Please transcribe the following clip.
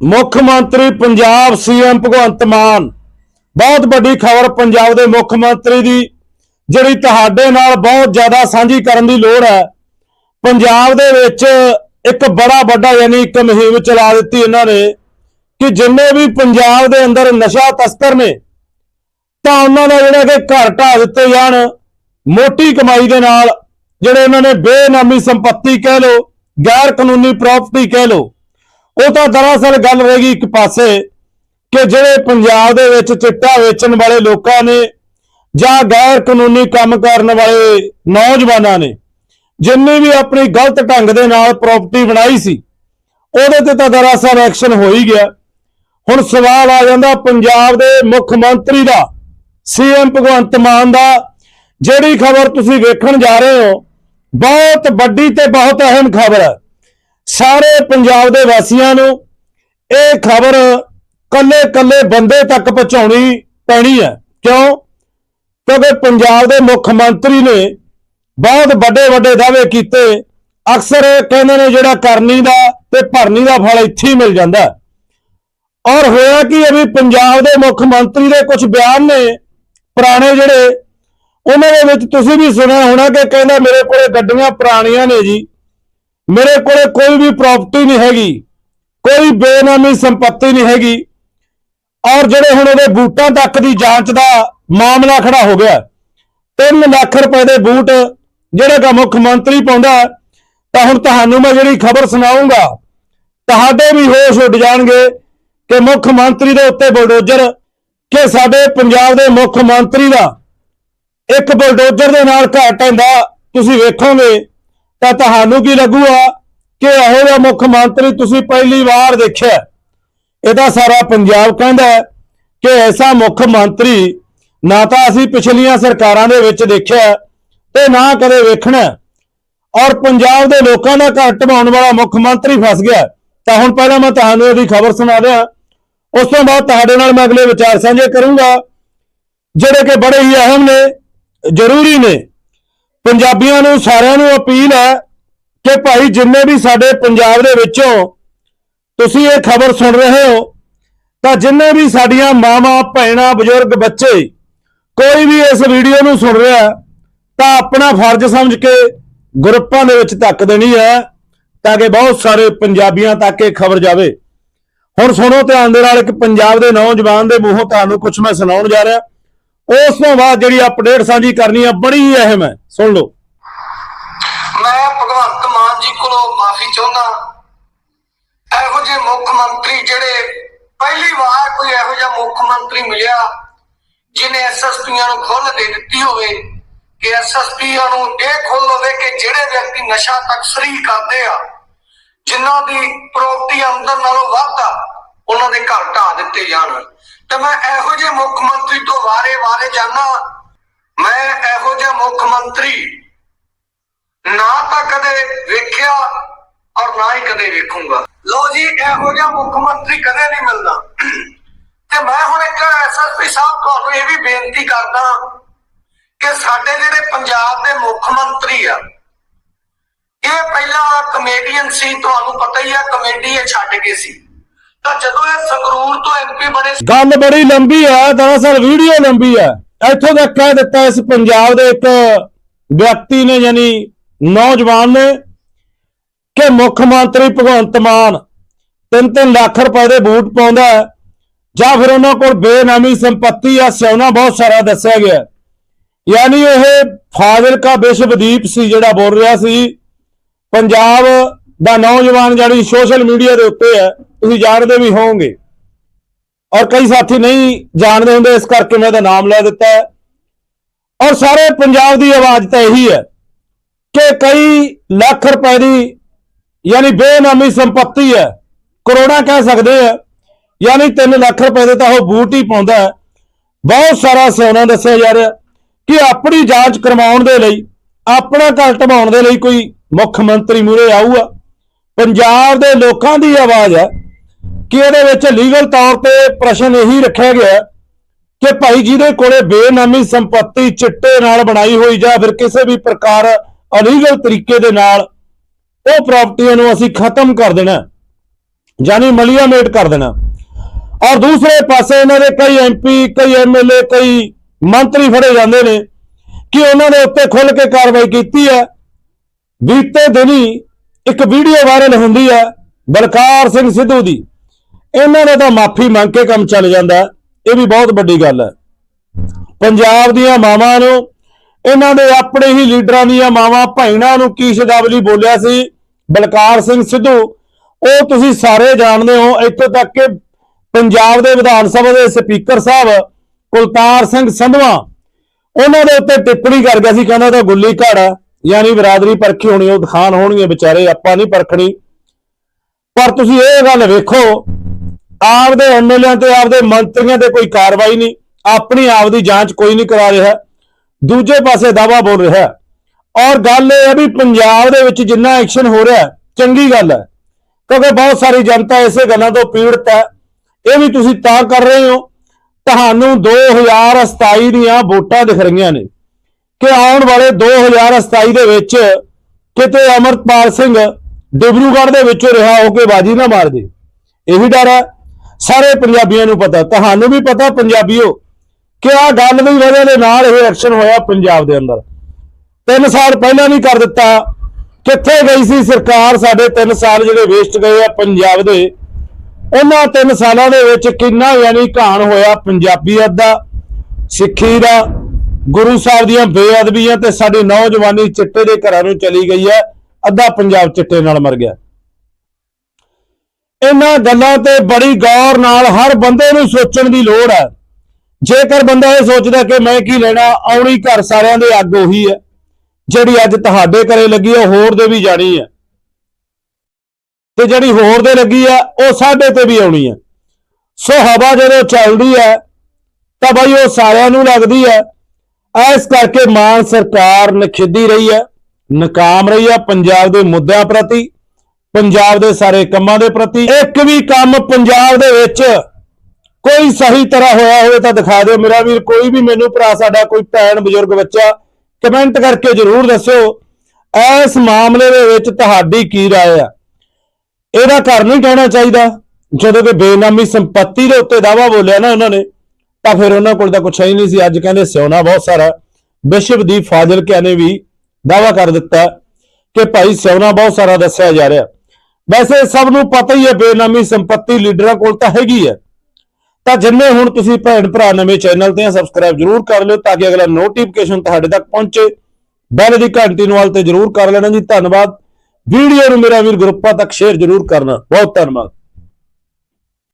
ਮੁੱਖ ਮੰਤਰੀ ਪੰਜਾਬ ਸੀਐਮ ਭਗਵੰਤ ਮਾਨ। ਬਹੁਤ ਵੱਡੀ ਖਬਰ ਪੰਜਾਬ ਦੇ ਮੁੱਖ ਮੰਤਰੀ ਦੀ, ਜਿਹੜੀ ਤੁਹਾਡੇ ਨਾਲ ਬਹੁਤ ਜ਼ਿਆਦਾ ਸਾਂਝੀ ਕਰਨ ਦੀ ਲੋੜ ਹੈ। ਪੰਜਾਬ ਦੇ ਵਿੱਚ ਇੱਕ ਬੜਾ ਵੱਡਾ ਯਾਨੀ ਇੱਕ ਮੁਹਿੰਮ ਚਲਾ ਦਿੱਤੀ ਇਹਨਾਂ ਨੇ ਕਿ ਜਿੰਨੇ ਵੀ ਪੰਜਾਬ ਦੇ ਅੰਦਰ ਨਸ਼ਾ ਤਸਕਰ ਨੇ, ਤਾਂ ਉਹਨਾਂ ਦਾ ਜਿਹੜਾ ਕਿ ਘਰ ਢਾਹ ਦਿੱਤੇ ਜਾਣ। ਮੋਟੀ ਕਮਾਈ ਦੇ ਨਾਲ ਜਿਹੜੇ ਇਹਨਾਂ ਨੇ ਬੇਨਾਮੀ ਸੰਪਤੀ ਕਹਿ ਲੋ ਗੈਰ ਕਾਨੂੰਨੀ ਪ੍ਰਾਪਰਟੀ ਕਹਿ ਲੋ ਉਹ ਤਾਂ ਦਰਅਸਲ ਗੱਲ ਹੋਏਗੀ ਇੱਕ ਪਾਸੇ ਕਿ ਜਿਹੜੇ ਪੰਜਾਬ ਦੇ ਵਿੱਚ ਚਿੱਟਾ ਵੇਚਣ ਵਾਲੇ ਲੋਕਾਂ ਨੇ ਜਾਂ ਗੈਰ ਕਾਨੂੰਨੀ ਕੰਮ ਕਰਨ ਵਾਲੇ ਨੌਜਵਾਨਾਂ ਨੇ, ਜਿੰਨੇ ਵੀ ਆਪਣੀ ਗਲਤ ਢੰਗ ਦੇ ਨਾਲ ਪ੍ਰਾਪਰਟੀ ਬਣਾਈ ਸੀ, ਉਹਦੇ ਤੇ ਤਾਂ ਦਰਅਸਲ ਐਕਸ਼ਨ ਹੋ ਹੀ ਗਿਆ। ਹੁਣ ਸਵਾਲ ਆ ਜਾਂਦਾ ਪੰਜਾਬ ਦੇ ਮੁੱਖ ਮੰਤਰੀ ਦਾ ਸੀਐਮ ਭਗਵੰਤ ਮਾਨ ਦਾ, ਜਿਹੜੀ ਖਬਰ ਤੁਸੀਂ ਵੇਖਣ ਜਾ ਰਹੇ ਹੋ, ਬਹੁਤ ਵੱਡੀ ਤੇ ਬਹੁਤ ਅਹਿਮ ਖਬਰ ਹੈ। ਸਾਰੇ ਪੰਜਾਬ ਦੇ ਵਾਸੀਆਂ ਨੂੰ ਇਹ ਖਬਰ ਕੱਲੇ ਕੱਲੇ ਬੰਦੇ ਤੱਕ ਪਹੁੰਚਾਉਣੀ ਪੈਣੀ ਹੈ। ਕਿਉਂ? ਕਿਉਂਕਿ ਪੰਜਾਬ ਦੇ ਮੁੱਖ ਮੰਤਰੀ ਨੇ ਬਹੁਤ ਵੱਡੇ ਵੱਡੇ ਦਾਅਵੇ ਕੀਤੇ। ਅਕਸਰ ਇਹ ਕਹਿੰਦੇ ਨੇ ਜਿਹੜਾ ਕਰਨੀ ਦਾ ਤੇ ਭਰਨੀ ਦਾ ਫਲ ਇੱਥੇ ਹੀ ਮਿਲ ਜਾਂਦਾ ਔਰ ਹੋਇਆ ਕਿ ਹੈ ਵੀ ਪੰਜਾਬ ਦੇ ਮੁੱਖ ਮੰਤਰੀ ਦੇ ਕੁਝ ਬਿਆਨ ਨੇ, ਪੁਰਾਣੇ ਜਿਹੜੇ, ਉਹਨਾਂ ਦੇ ਵਿੱਚ ਤੁਸੀਂ ਵੀ ਸੁਣਿਆ ਹੋਣਾ ਕਿ ਕਹਿੰਦਾ ਮੇਰੇ ਕੋਲੇ ਗੱਡੀਆਂ ਪੁਰਾਣੀਆਂ ਨੇ ਜੀ। ਮੇਰੇ ਕੋਲੇ ਕੋਈ ਵੀ ਪ੍ਰਾਪਰਟੀ ਨਹੀਂ ਹੈਗੀ, ਕੋਈ ਬੇਨਾਮੀ ਸੰਪਤੀ ਨਹੀਂ ਹੈਗੀ। ਔਰ ਜਿਹੜੇ ਹੁਣ ਉਹਦੇ ਬੂਟਾਂ ਤੱਕ ਦੀ ਜਾਂਚ ਦਾ ਮਾਮਲਾ ਖੜਾ ਹੋ ਗਿਆ। 3 ਲੱਖ ਰੁਪਏ ਦੇ ਬੂਟ ਜਿਹੜਾ ਦਾ ਮੁੱਖ ਮੰਤਰੀ ਪਾਉਂਦਾ, ਤਾਂ ਹੁਣ ਤੁਹਾਨੂੰ ਮੈਂ ਜਿਹੜੀ ਖਬਰ ਸੁਣਾਉਂਗਾ ਤੁਹਾਡੇ ਵੀ ਹੋਸ਼ ਉੱਡ ਜਾਣਗੇ ਕਿ ਮੁੱਖ ਮੰਤਰੀ ਦੇ ਉੱਤੇ ਬਲਡੋਜਰ ਕਿ ਸਾਡੇ ਪੰਜਾਬ ਦੇ ਮੁੱਖ ਮੰਤਰੀ ਦਾ ਇੱਕ ਬਲਡੋਜਰ ਦੇ ਨਾਲ ਘਾਟ ਹੁੰਦਾ ਤੁਸੀਂ ਵੇਖੋਗੇ। ਤਾਂ ਤੁਹਾਨੂੰ ਕੀ ਲੱਗੂਗਾ ਕਿ ਇਹੋ ਜਿਹਾ ਮੁੱਖ ਮੰਤਰੀ ਤੁਸੀਂ ਪਹਿਲੀ ਵਾਰ ਦੇਖਿਆ ਇਹਦਾ ਸਾਰਾ ਪੰਜਾਬ ਕਹਿੰਦਾ ਕਿ ਐਸਾ ਮੁੱਖ ਮੰਤਰੀ ਨਾ ਤਾਂ ਅਸੀਂ ਪਿਛਲੀਆਂ ਸਰਕਾਰਾਂ ਦੇ ਵਿੱਚ ਦੇਖਿਆ ਤੇ ਨਾ ਕਦੇ ਵੇਖਣਾ ਔਰ ਪੰਜਾਬ ਦੇ ਲੋਕਾਂ ਦਾ ਘਰ ਢਵਾਉਣ ਵਾਲਾ ਮੁੱਖ ਮੰਤਰੀ ਫਸ ਗਿਆ ਤਾਂ ਹੁਣ ਪਹਿਲਾਂ ਮੈਂ ਤੁਹਾਨੂੰ ਇਹਦੀ ਖਬਰ ਸੁਣਾ ਦਿਆਂ। ਉਸ ਤੋਂ ਬਾਅਦ ਤੁਹਾਡੇ ਨਾਲ ਮੈਂ ਅਗਲੇ ਵਿਚਾਰ ਸਾਂਝੇ ਕਰੂੰਗਾ। ਜਿਹੜੇ ਕਿ ਬੜੇ ਹੀ ਅਹਿਮ ਨੇ, ਜ਼ਰੂਰੀ ਨੇ। ਪੰਜਾਬੀਆਂ ਨੂੰ, ਸਾਰਿਆਂ ਨੂੰ ਅਪੀਲ ਹੈ ਕਿ ਭਾਈ ਜਿੰਨੇ ਵੀ ਸਾਡੇ ਪੰਜਾਬ ਦੇ ਵਿੱਚੋਂ ਤੁਸੀਂ ਇਹ ਖਬਰ ਸੁਣ ਰਹੇ ਹੋ, ਤਾਂ ਜਿੰਨੇ ਵੀ ਸਾਡੀਆਂ ਮਾਵਾਂ, ਭੈਣਾਂ, ਬਜ਼ੁਰਗ, ਬੱਚੇ ਕੋਈ ਵੀ ਇਸ ਵੀਡੀਓ ਨੂੰ ਸੁਣ ਰਿਹਾ ਤਾਂ ਆਪਣਾ ਫਰਜ਼ ਸਮਝ ਕੇ ਗਰੁੱਪਾਂ ਦੇ ਵਿੱਚ ਧੱਕ ਦੇਣੀ ਹੈ ਤਾਂ ਕਿ ਬਹੁਤ ਸਾਰੇ ਪੰਜਾਬੀਆਂ ਤੱਕ ਇਹ ਖਬਰ ਜਾਵੇ। ਹੁਣ ਸੁਣੋ ਧਿਆਨ ਦੇ ਨਾਲ ਇੱਕ ਪੰਜਾਬ ਦੇ ਨੌਜਵਾਨ ਦੇ ਮੂੰਹੋਂ ਤੁਹਾਨੂੰ ਕੁਝ ਮੈਂ ਸੁਣਾਉਣ ਜਾ ਰਿਹਾ। ਉਸ ਤੋਂ ਬਾਅਦ ਜਿਹੜੀ ਅਪਡੇਟ ਸਾਂਝੀ ਕਰਨੀ ਹੈ ਬੜੀ ਅਹਿਮ ਹੈ। ਸੁਣ ਲਓ। ਮੈਂ ਭਗਵੰਤ ਮਾਨ ਜੀ ਕੋਲੋਂ ਮਾਫੀ ਚਾਹੁੰਦਾ ਇਹੋ ਜਿਹੇ ਮੁੱਖ ਮੰਤਰੀ ਜਿਹੜੇ ਪਹਿਲੀ ਵਾਰ ਕੋਈ ਇਹੋ ਜਿਹਾ ਮੁੱਖ ਮੰਤਰੀ ਮਿਲਿਆ ਜਿਨੇ ਐਸਐਸਪੀਆਂ ਨੂੰ ਖੁੱਲ੍ਹ ਦੇ ਦਿੱਤੀ ਹੋਵੇ, ਕਿ ਐਸਐਸਪੀਆਂ ਨੂੰ ਇਹ ਖੁੱਲ੍ਹ ਹੋਵੇ ਕਿ ਜਿਹੜੇ ਵਿਅਕਤੀ ਨਸ਼ਾ ਤਕਸਰੀ ਕਰਦੇ ਆ, ਜਿਨ੍ਹਾਂ ਦੀ ਪ੍ਰੋਪਰਟੀ ਅੰਦਰ ਨਾਲੋਂ ਵੱਧ ਆ, ਉਹਨਾਂ ਦੇ ਘਰ ਢਾਹ ਦਿੱਤੇ ਜਾਣ। ਤੇ ਮੈਂ ਇਹੋ ਜਿਹੇ ਮੁੱਖ ਮੰਤਰੀ ਤੋਂ ਵਾਰੇ-ਵਾਰੇ ਜਾਣਾ ਮੈਂ ਇਹੋ ਜਿਹਾ ਮੁੱਖ ਮੰਤਰੀ ਨਾ ਤਾਂ ਕਦੇ ਵੇਖਿਆ ਔਰ ਨਾ ਹੀ ਕਦੇ ਵੇਖੂੰਗਾ। ਲੋ ਜੀ, ਇਹੋ ਜਿਹਾ ਮੁੱਖ ਮੰਤਰੀ ਕਦੇ ਨਹੀਂ ਮਿਲਦਾ। ਤੇ ਮੈਂ ਹੁਣ ਇੱਕ ਐਸਐਸਪੀ ਸਾਹਿਬ ਤੁਹਾਨੂੰ ਇਹ ਵੀ ਬੇਨਤੀ ਕਰਦਾ ਕਿ ਸਾਡੇ ਜਿਹੜੇ ਪੰਜਾਬ ਦੇ ਮੁੱਖ ਮੰਤਰੀ ਆ, ਇਹ ਪਹਿਲਾਂ ਕਮੇਡੀਅਨ ਸੀ, ਤੁਹਾਨੂੰ ਪਤਾ ਹੀ ਆ ਕਮੇਡੀ ਇਹ ਛੱਡ ਗਏ ਸੀ। ਤਾਂ ਜਦੋਂ ਇਹ ਸੰਗਰੂਰ ਤੋਂ ਐਮਪੀ ਬਣੇ ਗੱਲ ਬੜੀ ਲੰਬੀ ਹੈ, ਦਰਅਸਲ ਵੀਡੀਓ ਲੰਬੀ ਹੈ। ਇੱਥੋਂ ਤੱਕ ਕਹਿ ਦਿੱਤਾ ਇਸ ਪੰਜਾਬ ਦੇ ਇੱਕ ਵਿਅਕਤੀ ਨੇ, ਯਾਨੀ ਨੌਜਵਾਨ ਨੇ, ਕਿ ਮੁੱਖ ਮੰਤਰੀ ਭਗਵੰਤ ਮਾਨ 3-3 ਲੱਖ ਰੁਪਏ ਦੇ ਬੂਟ ਪਾਉਂਦਾ ਹੈ, ਜਾਂ ਫਿਰ ਉਹਨਾਂ ਕੋਲ ਬੇਨਾਮੀ ਸੰਪਤੀ ਆ ਸਿਉਣਾ ਬਹੁਤ ਸਾਰਾ ਦੱਸਿਆ ਗਿਆ ਯਾਨੀ ਇਹ ਫਾਜ਼ਿਲਕਾ ਵਿਸ਼ਵਦੀਪ ਸੀ ਜਿਹੜਾ ਬੋਲ ਰਿਹਾ ਸੀ। ਪੰਜਾਬ ਦਾ ਨੌਜਵਾਨ ਜਿਹੜੀ ਸੋਸ਼ਲ ਮੀਡੀਆ ਦੇ ਉੱਤੇ ਹੈ। ਤੁਸੀਂ ਜਾਣਦੇ ਵੀ ਹੋਵੋਗੇ। ਔਰ ਕਈ ਸਾਥੀ ਨਹੀਂ ਜਾਣਦੇ ਹੁੰਦੇ, ਇਸ ਕਰਕੇ ਮੈਂ ਇਹਦਾ ਨਾਮ ਲੈ ਦਿੱਤਾ ਹੈ। ਔਰ ਸਾਰੇ ਪੰਜਾਬ ਦੀ ਆਵਾਜ਼ ਤਾਂ ਇਹੀ ਹੈ ਕਿ ਕਈ ਲੱਖ ਰੁਪਏ ਦੀ ਯਾਨੀ ਬੇਨਾਮੀ ਸੰਪਤੀ ਹੈ, ਕਰੋੜਾਂ ਕਹਿ ਸਕਦੇ ਆ, ਯਾਨੀ 3 ਲੱਖ ਰੁਪਏ ਦੇ ਤਾਂ ਉਹ ਬੂਟ ਹੀ ਪਾਉਂਦਾ ਹੈ। ਬਹੁਤ ਸਾਰਾ ਸਿਆਣਾ ਦੱਸਿਆ ਜਾ ਰਿਹਾ ਕਿ ਆਪਣੀ ਜਾਂਚ ਕਰਵਾਉਣ ਦੇ ਲਈ, ਆਪਣਾ ਘਰ ਟਮਾਉਣ ਦੇ ਲਈ ਕੋਈ ਮੁੱਖ ਮੰਤਰੀ ਮੂਰੇ ਆਊਗਾ। ਪੰਜਾਬ ਦੇ ਲੋਕਾਂ ਦੀ ਆਵਾਜ਼ ਹੈ ਕਿ ਇਹਦੇ ਵਿੱਚ ਲੀਗਲ ਤੌਰ ਤੇ ਪ੍ਰਸ਼ਨ ਇਹੀ ਰੱਖਿਆ ਗਿਆ ਕਿ ਭਾਈ ਜਿਹਦੇ ਕੋਲੇ ਬੇਨਾਮੀ ਸੰਪਤੀ ਚਿੱਟੇ ਨਾਲ ਬਣਾਈ ਹੋਈ ਜਾਂ ਫਿਰ ਕਿਸੇ ਵੀ ਪ੍ਰਕਾਰ ਅਲੀਗਲ ਤਰੀਕੇ ਦੇ ਨਾਲ ਉਹ ਪ੍ਰਾਪਰਟੀਆਂ ਨੂੰ ਅਸੀਂ ਖਤਮ ਕਰ ਦੇਣਾ, ਯਾਨੀ ਮਲੀਆ ਮੇਟ ਕਰ ਦੇਣਾ। ਔਰ ਦੂਸਰੇ ਪਾਸੇ ਇਹਨਾਂ ਦੇ ਕਈ ਐਮਪੀ ਕਈ ਐਮਐਲਏ ਕਈ ਮੰਤਰੀ ਫੜੇ ਜਾਂਦੇ ਨੇ ਕਿ ਉਹਨਾਂ ਦੇ ਉੱਤੇ ਖੁੱਲ ਕੇ ਕਾਰਵਾਈ ਕੀਤੀ ਹੈ। ਬੀਤੇ ਦਿਨੀ ਇੱਕ ਵੀਡੀਓ ਵਾਇਰਲ ਹੁੰਦੀ ਹੈ ਬਲਕਾਰ ਸਿੰਘ ਸਿੱਧੂ ਦੀ। ਇਹਨਾਂ ਨੇ ਤਾਂ ਮਾਫੀ ਮੰਗ ਕੇ ਕੰਮ ਚੱਲ ਜਾਂਦਾ ਇਹ ਵੀ ਬਹੁਤ ਵੱਡੀ ਗੱਲ ਹੈ। ਪੰਜਾਬ ਦੀਆਂ ਮਾਵਾਂ ਨੂੰ, ਇਹਨਾਂ ਦੇ ਆਪਣੇ ਹੀ ਲੀਡਰਾਂ ਦੀਆਂ ਮਾਵਾਂ ਭੈਣਾਂ ਨੂੰ ਕੀ ਸ਼ਬਦਾਵਲੀ ਬੋਲਿਆ ਸੀ? ਬਲਕਾਰ ਸਿੰਘ ਸਿੱਧੂ, ਉਹ ਤੁਸੀਂ ਸਾਰੇ ਜਾਣਦੇ ਹੋ, ਇੱਥੋਂ ਤੱਕ ਕਿ ਪੰਜਾਬ ਦੇ ਵਿਧਾਨ ਸਭਾ ਦੇ ਸਪੀਕਰ ਸਾਹਿਬ ਕੁਲਤਾਰ ਸਿੰਘ ਸੰਧਵਾ, ਉਹਨਾਂ ਦੇ ਉੱਤੇ ਟਿੱਪਣੀ ਕਰ ਗਿਆ ਸੀ, ਕਹਿੰਦਾ ਤਾਂ ਗੁੱਲੀ ਘੜ ਆ ਯਾਨੀ ਬਰਾਦਰੀ ਪਰਖੀ ਹੋਣੀ, ਉਹ ਦਿਖਾਣ ਹੋਣਗੇ ਵਿਚਾਰੇ, ਆਪਾਂ ਨਹੀਂ ਪਰਖਣੀ। ਪਰ ਤੁਸੀਂ ਇਹ ਗੱਲ ਵੇਖੋ ਆਪਦੇ ਐਮਐਲਏ ਤੇ ਆਪਦੇ ਮੰਤਰੀਆਂ ਤੇ ਕੋਈ ਕਾਰਵਾਈ ਨਹੀਂ, ਆਪਣੀ ਆਪ ਦੀ ਜਾਂਚ ਕੋਈ ਨਹੀਂ ਕਰਾ ਰਿਹਾ। ਦੂਜੇ ਪਾਸੇ ਦਾਵਾ ਬੋਲ ਰਿਹਾ ਔਰ ਗੱਲ ਇਹ ਹੈ ਵੀ ਪੰਜਾਬ ਦੇ ਵਿੱਚ ਜਿੰਨਾ ਐਕਸ਼ਨ ਹੋ ਰਿਹਾ ਚੰਗੀ ਗੱਲ ਹੈ। ਕਿਉਂਕਿ ਬਹੁਤ ਸਾਰੀ ਜਨਤਾ ਇਸੇ ਗੱਲਾਂ ਤੋਂ ਪੀੜਤ ਹੈ। ਇਹ ਵੀ ਤੁਸੀਂ ਤਾਂ ਕਰ ਰਹੇ ਹੋ, ਤੁਹਾਨੂੰ 2027 ਦੀਆਂ ਵੋਟਾਂ ਦਿਖ ਰਹੀਆਂ ਨੇ। ਕਿ ਆਉਣ ਵਾਲੇ 2027 ਦੇ ਵਿੱਚ ਕਿਤੇ ਅਮਰਪਾਲ ਸਿੰਘ ਡਿਬਰੂਗੜ੍ਹ ਦੇ ਵਿੱਚੋਂ ਰਿਹਾ ਹੋ ਕੇ ਬਾਜੀ ਨਾ ਮਾਰ ਦੇ। ਇਹੀ ਡਰ ਹੈ। ਸਾਰੇ ਪੰਜਾਬੀਆਂ ਨੂੰ ਪਤਾ, ਤੁਹਾਨੂੰ ਵੀ ਪਤਾ ਪੰਜਾਬੀਓ, ਕਿ ਆਹ ਗੱਲ ਦੀ ਵਜ੍ਹਾ ਦੇ ਨਾਲ ਇਹ ਐਕਸ਼ਨ ਹੋਇਆ ਪੰਜਾਬ ਦੇ ਅੰਦਰ। 3 ਸਾਲ ਪਹਿਲਾਂ ਨਹੀਂ ਕਰ ਦਿੱਤਾ, ਕਿੱਥੇ ਗਈ ਸੀ ਸਰਕਾਰ ਸਾਡੇ 3 ਸਾਲ ਜਿਹੜੇ ਵੇਸਟ ਗਏ ਆ ਪੰਜਾਬ ਦੇ, ਉਹਨਾਂ 3 ਸਾਲਾਂ ਦੇ ਵਿੱਚ ਕਿੰਨਾ ਯਾਨੀ ਘਾਣ ਹੋਇਆ ਪੰਜਾਬੀਅਤ ਦਾ, ਸਿੱਖੀ ਦਾ, ਗੁਰੂ ਸਾਹਿਬ ਦੀਆਂ ਬੇਅਦਬੀਆਂ ਤੇ ਸਾਡੀ ਨੌਜਵਾਨੀ ਚਿੱਟੇ ਦੇ ਘਰਾਂ ਨੂੰ ਚਲੀ ਗਈ ਹੈ ਅੱਧਾ ਪੰਜਾਬ ਚਿੱਟੇ ਨਾਲ ਮਰ ਗਿਆ। ਇਹਨਾਂ ਗੱਲਾਂ ਤੇ ਬੜੀ ਗੌਰ ਨਾਲ ਹਰ ਬੰਦੇ ਨੂੰ ਸੋਚਣ ਦੀ ਲੋੜ ਹੈ। ਜੇਕਰ ਬੰਦਾ ਇਹ ਸੋਚਦਾ ਕਿ ਮੈਂ ਕੀ ਲੈਣਾ, ਆਉਣੀ ਘਰ ਸਾਰਿਆਂ ਦੇ ਅੱਗ ਉਹੀ ਹੈ। ਜਿਹੜੀ ਅੱਜ ਤੁਹਾਡੇ ਘਰੇ ਲੱਗੀ ਹੈ ਹੋਰ ਦੇ ਵੀ ਜਾਣੀ ਹੈ। ਤੇ ਜਿਹੜੀ ਹੋਰ ਦੇ ਲੱਗੀ ਹੈ, ਉਹ ਸਾਡੇ ਤੇ ਵੀ ਆਉਣੀ ਹੈ। ਸੋ ਹਵਾ ਜਦੋਂ ਚੱਲਦੀ ਹੈ, ਤਾਂ ਬਈ ਉਹ ਸਾਰਿਆਂ ਨੂੰ ਲੱਗਦੀ ਹੈ। ਇਸ ਕਰਕੇ ਮਾਨ ਸਰਕਾਰ ਨਖਿੱਦੀ ਰਹੀ ਹੈ, ਨਕਾਮ ਰਹੀ ਹੈ ਪੰਜਾਬ ਦੇ ਮੁੱਦਿਆਂ ਪ੍ਰਤੀ। ਪੰਜਾਬ ਦੇ ਸਾਰੇ ਕੰਮਾਂ ਦੇ ਪ੍ਰਤੀ ਇੱਕ ਵੀ ਕੰਮ ਪੰਜਾਬ ਦੇ ਵਿੱਚ ਕੋਈ ਸਹੀ ਤਰ੍ਹਾਂ ਹੋਇਆ ਹੋਵੇ ਤਾਂ ਦਿਖਾ ਦਿਓ। ਮੇਰਾ ਵੀਰ, ਕੋਈ ਵੀ ਮੈਨੂੰ ਭਰਾ, ਸਾਡਾ ਕੋਈ ਭੈਣ, ਬਜ਼ੁਰਗ, ਬੱਚਾ ਕਮੈਂਟ ਕਰਕੇ ਜਰੂਰ ਦੱਸਿਓ ਇਸ ਮਾਮਲੇ ਦੇ ਵਿੱਚ ਤੁਹਾਡੀ ਕੀ رائے ਆ? ਇਹਦਾ ਘਰ ਨਹੀਂ ਕਹਿਣਾ ਚਾਹੀਦਾ। ਜਦੋਂ ਕਿ ਬੇਨਾਮੀ ਸੰਪਤੀ ਦੇ ਉੱਤੇ ਦਾਵਾ ਬੋਲਿਆ ਨਾ ਉਹਨਾਂ ਨੇ, ਤਾਂ ਫਿਰ ਉਹਨਾਂ ਕੋਲ ਤਾਂ ਕੁਛ ਹੀ ਨਹੀਂ ਸੀ। ਅੱਜ ਕਹਿੰਦੇ ਸਿਉਣਾ ਬਹੁਤ ਸਾਰਾ। ਬਿਸ਼ਪ ਦੀ ਫਾਜ਼ਿਲ ਕਿਆ ਨੇ ਵੀ ਦਾਵਾ ਕਰ ਦਿੱਤਾ ਕਿ ਭਾਈ ਸਿਉਣਾ ਬਹੁਤ ਸਾਰਾ ਦੱਸਿਆ ਜਾ ਰਿਹਾ। ਵੈਸੇ ਸਭ ਨੂੰ ਪਤਾ ਹੀ ਹੈ, ਬੇਨਾਮੀ ਸੰਪਤੀ ਲੀਡਰਾਂ ਕੋਲ ਤਾਂ ਹੈਗੀ ਹੈ। ਤਾਂ ਜਿੰਨੇ ਹੁਣ ਤੁਸੀਂ ਭੈਣ ਭਰਾ ਨਵੇਂ ਚੈਨਲ ਤੇ ਆ ਸਬਸਕ੍ਰਾਈਬ ਜਰੂਰ ਕਰ ਲਿਓ ਤਾਂ ਕਿ ਅਗਲਾ ਨੋਟੀਫਿਕੇਸ਼ਨ ਤੁਹਾਡੇ ਤੱਕ ਪਹੁੰਚੇ। ਬੈਲ ਦੀ ਘੰਟੀ ਨੂੰ ਵਾਲ ਤੇ ਜਰੂਰ ਕਰ ਲੈਣਾ ਜੀ। ਧੰਨਵਾਦ। ਵੀਡੀਓ ਨੂੰ ਮੇਰਾ ਵੀਰ ਗਰੁੱਪਾਂ ਤੱਕ ਸ਼ੇਅਰ ਜਰੂਰ ਕਰਨਾ। ਬਹੁਤ ਧੰਨਵਾਦ।